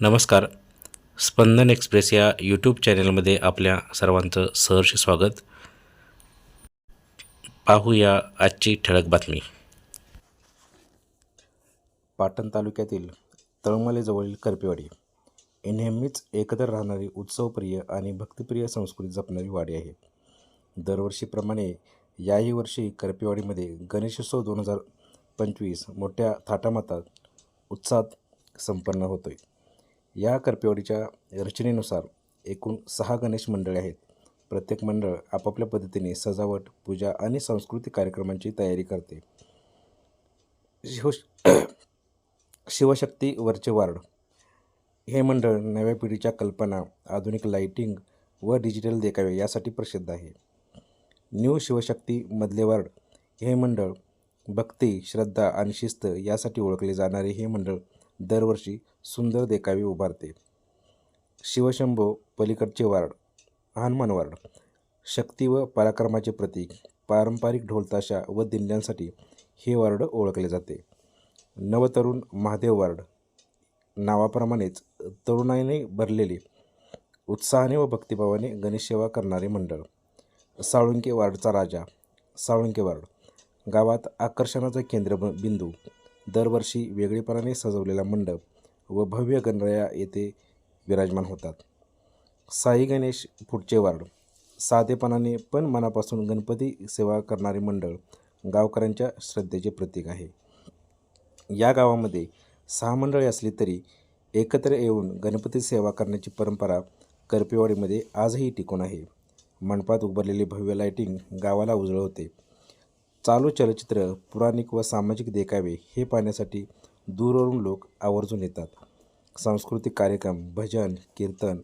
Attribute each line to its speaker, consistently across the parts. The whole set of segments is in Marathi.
Speaker 1: नमस्कार. स्पंदन एक्सप्रेस या यूट्यूब चॅनलमध्ये आपल्या सर्वांचं सहर्ष स्वागत. पाहूया आजची ठळक बातमी. पाटण तालुक्यातील तळमलेजवळील करपेवाडी ही नेहमीच एकत्र राहणारी उत्सवप्रिय आणि भक्तिप्रिय संस्कृती जपणारी वाडी आहे. दरवर्षीप्रमाणे याही वर्षी करपेवाडीमध्ये गणेशोत्सव दोन हजार पंचवीस मोठ्या थाटामातात उत्साहात संपन्न होतो आहे या करपेवाडीच्या रचनेनुसार एकूण सहा गणेश मंडळे आहेत. प्रत्येक मंडळ आपापल्या पद्धतीने सजावट पूजा आणि सांस्कृतिक कार्यक्रमांची तयारी करते. शिव शिवशक्ती वरचे वार्ड. हे मंडळ नव्या पिढीच्या कल्पना आधुनिक लाइटिंग व डिजिटल देखावे यासाठी प्रसिद्ध आहे. न्यू शिवशक्ती मधले वार्ड हे मंडळ भक्ती श्रद्धा आणि शिस्त यासाठी ओळखले जाणारे हे मंडळ दरवर्षी सुंदर देखावे उभारते. शिवशंभो पलीकडचे वार्ड हनुमान वार्ड. शक्ती व पराक्रमाचे प्रतीक पारंपरिक ढोलताशा व दिंड्यांसाठी हे वार्ड ओळखले जाते. नवतरुण महादेव वार्ड नावाप्रमाणेच तरुणाईने भरलेले उत्साहाने व भक्तिभावाने गणेश सेवा करणारे मंडळ. साळुंके वार्डचा राजा साळुंके वार्ड. गावात आकर्षणाचा केंद्र ब- बिंदू दरवर्षी वेगळेपणाने सजवलेला मंडप व भव्य गणराया येथे विराजमान होतात. साई गणेश पुढचे वार्ड. साधेपणाने पण मनापासून गणपती सेवा करणारे मंडळ गावकऱ्यांच्या श्रद्धेचे प्रतीक आहे. या गावामध्ये सहा मंडळे असली तरी एकत्र येऊन गणपती सेवा करण्याची परंपरा करपेवाडीमध्ये आजही टिकून आहे. मंडपात उभारलेली भव्य लायटिंग गावाला उजळवते चालू चलचित्र पुराणिक व सामाजिक देखावे हे पाहण्यासाठी दूरवरून लोक आवर्जून येतात. सांस्कृतिक कार्यक्रम भजन कीर्तन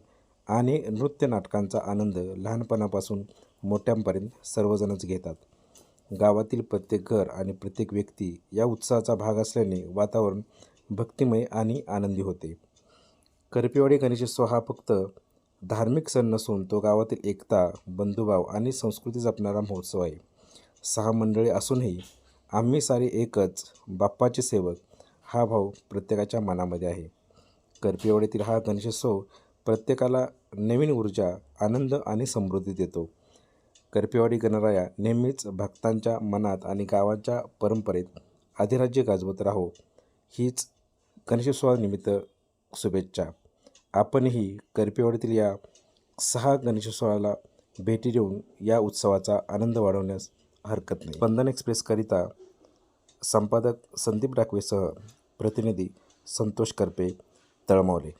Speaker 1: आणि नृत्य नाटकांचा आनंद लहानपणापासून मोठ्यांपर्यंत सर्वजणच घेतात. गावातील प्रत्येक घर आणि प्रत्येक व्यक्ती या उत्साहाचा भाग असल्याने वातावरण भक्तिमय आणि आनंदी होते. करपेवाडी गणेशोत्सव हा फक्त धार्मिक सण नसून तो गावातील एकता बंधुभाव आणि संस्कृती जपणारा महोत्सव आहे. सहा मंडळी असूनही आम्ही सारे एकच बाप्पाचे सेवक हा भाव प्रत्येकाच्या मनामध्ये आहे. करपेवाडीतील हा गणेशोत्सव प्रत्येकाला नवीन ऊर्जा आनंद आणि समृद्धी देतो. करपेवाडी गणराया नेहमीच भक्तांच्या मनात आणि गावांच्या परंपरेत अधिराज्य गाजवत राहो. हीच गणेशोत्सवानिमित्त शुभेच्छा. आपणही करपेवाडीतील या सहा गणेशोत्सवाला भेटी देऊन या उत्सवाचा आनंद वाढवण्यास हरकत नाही. स्पंदन एक्सप्रेसकरिता संपादक संदीप डाकवेसह प्रतिनिधी संतोष करपे तळमावले.